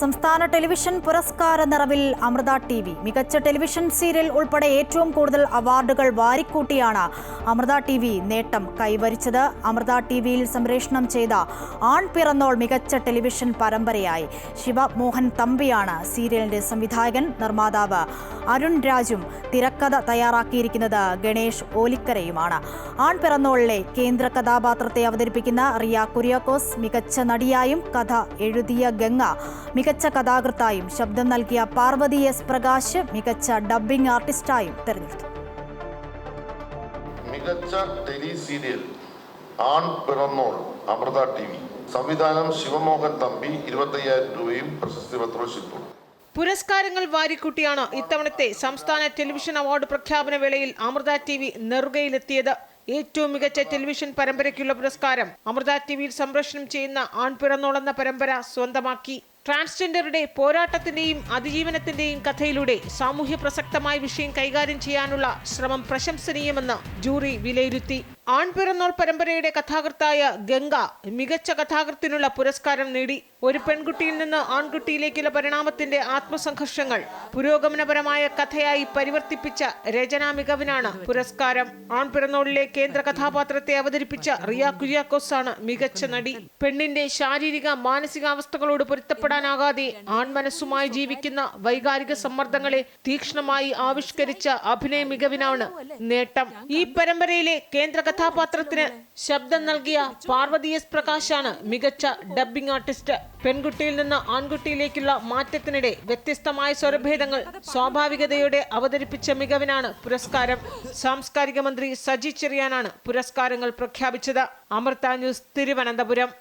സംസ്ഥാന ടെലിവിഷൻ പുരസ്കാര നിറവിൽ അമൃത ടി വി. മികച്ച ടെലിവിഷൻ സീരിയൽ ഉൾപ്പെടെ ഏറ്റവും കൂടുതൽ അവാർഡുകൾ വാരിക്കൂട്ടിയാണ് അമൃത ടി വി നേട്ടം കൈവരിച്ചത്. അമൃത ടി വിയിൽ സംപ്രേഷണം ചെയ്ത ആൺ പിറന്നോൾ മികച്ച ടെലിവിഷൻ പരമ്പരയായി. ശിവമോഹൻ തമ്പിയാണ് സീരിയലിന്റെ സംവിധായകൻ നിർമ്മാതാവ് അരുൺ രാജും തിരക്കഥ തയ്യാറാക്കിയിരിക്കുന്നത് ഗണേഷ് ഓലിക്കരയുമാണ്. ആൺ പിറന്നോളിലെ കേന്ദ്ര കഥാപാത്രത്തെ അവതരിപ്പിക്കുന്ന റിയ കുര്യാക്കോസ് മികച്ച നടിയായും കഥ എഴുതിയ ഗംഗ. മികച്ച കഥാകൃത്തായും ശബ്ദം നൽകിയ പാർവതി എസ് പ്രകാശ് മികച്ച ഡബ്ബിംഗ് ആർട്ടിസ്റ്റായും തെരഞ്ഞെടുത്തു. മികച്ച ടെലി സീരിയൽ ആൺ പിറന്നോൾ അമൃത ടി വി. സംവിധാനം ശിവമോഹൻ തമ്പി ഇരുപത്തയ്യായിരം രൂപയും പ്രശസ്തി പത്രവും ശില്പവും പുരസ്കാരങ്ങൾ വാരിക്കൂട്ടിയാണ് ഇത്തവണത്തെ സംസ്ഥാന ടെലിവിഷൻ അവാർഡ് പ്രഖ്യാപന വേളയിൽ അമൃത ടി വി നെറുകയിലെത്തിയത്. ഏറ്റവും മികച്ച ടെലിവിഷൻ പരമ്പരയ്ക്കുള്ള പുരസ്കാരം അമൃത ടി വിയിൽ സംപ്രേഷണം ചെയ്യുന്ന ആൺപിറന്നോളെന്ന പരമ്പര സ്വന്തമാക്കി. ട്രാൻസ്ജെൻഡറുടെ പോരാട്ടത്തിന്റെയും അതിജീവനത്തിന്റെയും കഥയിലൂടെ സാമൂഹ്യ പ്രസക്തമായ വിഷയം കൈകാര്യം ചെയ്യാനുള്ള ശ്രമം പ്രശംസനീയമെന്ന് ജൂറി വിലയിരുത്തി. ആൺപിറന്നോൾ പരമ്പരയുടെ കഥാകൃത്തായ ഗംഗ മികച്ച കഥാകൃത്തിനുള്ള പുരസ്കാരം നേടി. ഒരു പെൺകുട്ടിയിൽ നിന്ന് ആൺകുട്ടിയിലേക്കുള്ള പരിണാമത്തിന്റെ ആത്മസംഘർഷങ്ങൾ പുരോഗമനപരമായ കഥയായി പരിവർത്തിപ്പിച്ച രചനാ മികവിനാണ് പുരസ്കാരം. ആൺപിറന്നോളിലെ കേന്ദ്ര കഥാപാത്രത്തെ അവതരിപ്പിച്ച റിയ കുര്യാക്കോസ് ആണ് മികച്ച നടി. പെണ്ണിന്റെ ശാരീരിക മാനസികാവസ്ഥകളോട് പൊരുത്തപ്പെടാനാകാതെ ആൺമനസ്സുമായി ജീവിക്കുന്ന വൈകാരിക സമ്മർദ്ദങ്ങളെ തീക്ഷ്ണമായി ആവിഷ്കരിച്ച അഭിനയ മികവിനാണ് നേട്ടം. ഈ പരമ്പരയിലെ കേന്ദ്ര കഥാപാത്രത്തിന് ശബ്ദം നൽകിയ പാർവതി എസ് പ്രകാശാണ് മികച്ച ഡബ്ബിംഗ് ആർട്ടിസ്റ്റ്. പെൺകുട്ടിയിൽ നിന്ന് ആൺകുട്ടിയിലേക്കുള്ള മാറ്റത്തിനിടെ വ്യത്യസ്തമായ സ്വരഭേദങ്ങൾ സ്വാഭാവികതയോടെ അവതരിപ്പിച്ച മികവിനാണ് പുരസ്കാരം. സാംസ്കാരിക മന്ത്രി സജി ചെറിയാനാണ് പുരസ്കാരങ്ങൾ പ്രഖ്യാപിച്ചത്. അമൃത ന്യൂസ് തിരുവനന്തപുരം.